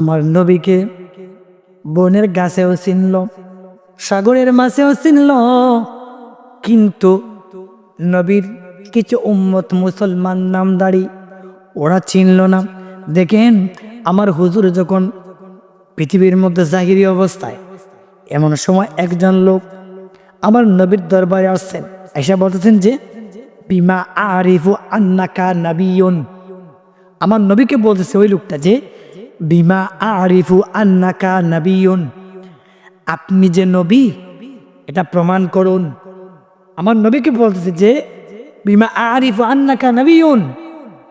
আমার নবীকে বনের গাছেও চিনল, সাগরের মাছেও চিনল। কিন্তু নবীর কিছু উম্মত মুসলমান নামদারি ওরা চিনল না। দেখেন, আমার হুজুর যখন পৃথিবীর মধ্যে জাহিরি অবস্থায়, এমন সময় একজন লোক আমার নবীর দরবারে আসছেন। এসে বলতেছেন যে, বিমা আরিফু আন্নাকা নাবিয়ন। আমার নবীকে বলতেছে ওই লোকটা যে বিমা আরিফু আন্নাকা নাবিয়ন। আপনি যে নবী, এটা প্রমাণ করুন। আমার নবীকে বলতেছে যে, বিমা আরিফু আন্নাকা নাবিয়ন।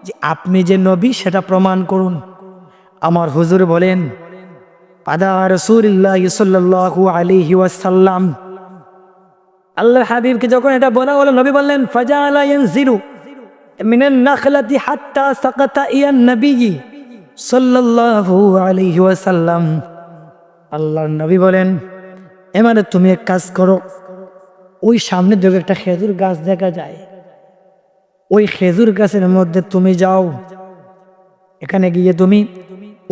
যে আপনি যে নবী, সেটা প্রমাণ করুন। আমার হুজুর বলেন, পাদা রসুল্লাহ সাল্লাল্লাহু আলাইহি ওয়াসাল্লাম। আল্লাহ হাবিবকে যখন এটা বলা হলো, নবী বললেন, ফাজালা ইয়ানজিরু মিনান নাখলাতি হাত্তা সাকাতা ইয়ান নবী ওয়াসাল্লাম। আল্লাহর নবী বলেন, এবারে তুমি এক কাজ করো, ওই সামনে দেখো একটা খেজুর গাছ দেখা যায়। ওই খেজুর গাছের মধ্যে তুমি যাও, এখানে গিয়ে তুমি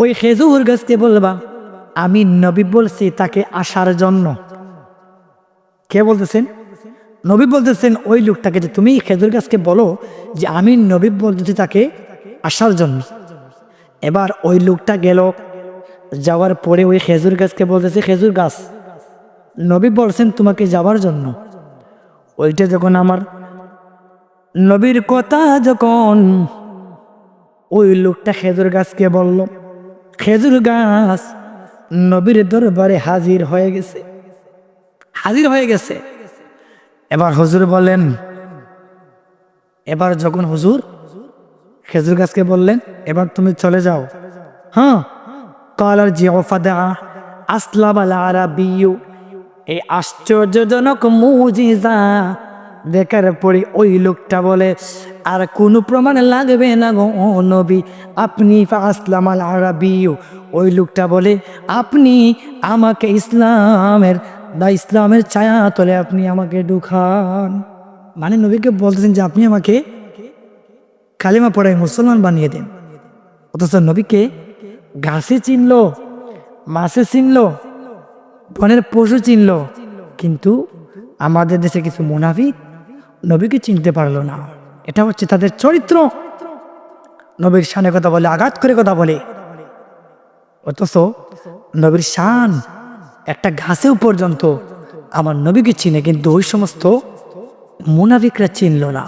ওই খেজুর গাছকে বলবা, আমি নবী বলছি তাকে আসার জন্য। কে বলতেছেন নবী বলতেছেন, ওই লোকটাকে যে তুমি খেজুর গাছকে বলো যে, আমি নবী বলতেছি তাকে আসার জন্য এবার ওই লোকটা গেল। যাওয়ার পরে ওই খেজুর গাছকে বলতেছে, খেজুর গাছ, নবী বলছেন তোমাকে যাওয়ার জন্য। ওইটা যখন আমার নবীর কথা যখন ওই লোকটা খেজুর গাছকে বলল, খেজুর গাছ নবীর দরবারে হাজির হয়ে গেছে, হাজির হয়ে গেছে। এবার হুজুর বলেন, এবার যখন হুজুর খেজুর গাছকে বললেন, এবার তুমি চলে যাও। হ্যাঁ। কলার জিওফাদা আসলাম আল আরাবিউ এই আশ্চর্যজনক মুজিজা। দেখার পরে ওই লোকটা বলে, আর কোনো প্রমাণ লাগবে না গো ও নবী, আপনি আসলাম আল আরাবিউ ওই লোকটা বলে, আপনি আমাকে ইসলামের বা ইসলামের ছায়া তলে আপনি আমাকে ঢুকান। মানে নবীকে বলতেছেন যে, আপনি আমাকে কালিমা পড়াই মুসলমান বানিয়ে দেন। অথচ নবীকে ঘাসে চিনল, মাছে চিনল, বনের পশু চিনল, কিন্তু আমাদের দেশে কিছু মুনাফিক নবীকে চিনতে পারল না। এটা হচ্ছে তাদের চরিত্র। নবীর শানে কথা বলে, আঘাত করে কথা বলে। অথচ নবীর শান একটা ঘাসেও পর্যন্ত আমার নবীকে চিনে, কিন্তু ওই সমস্ত মুনাফিকরা চিনল না।